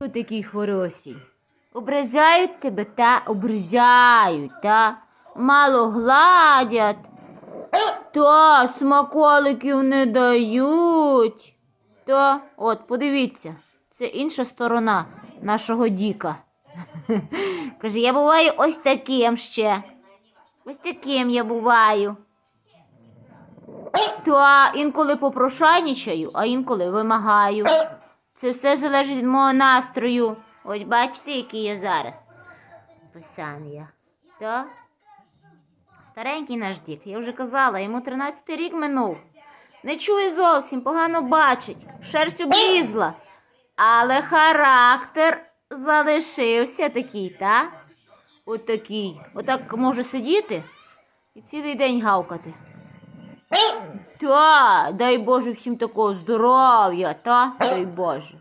Ви такий хороший. Образяють тебе та образяють, та мало гладять, та смаколиків не дають. То, от, подивіться, це інша сторона нашого Діка. Каже, я буваю ось таким ще. Ось таким я буваю. Та інколи попрошайничаю, а інколи вимагаю. Це все залежить від мого настрою. Ось бачите, який я зараз. Писан я. То? Старенький наш дік, я вже казала, йому 13 рік минув. Не чує зовсім, погано бачить, шерсть облізла. Але характер залишився такий, та? От. Отак може сидіти і цілий день гавкати. Та, дай Боже всім такого здоров'я, та? Дай Боже.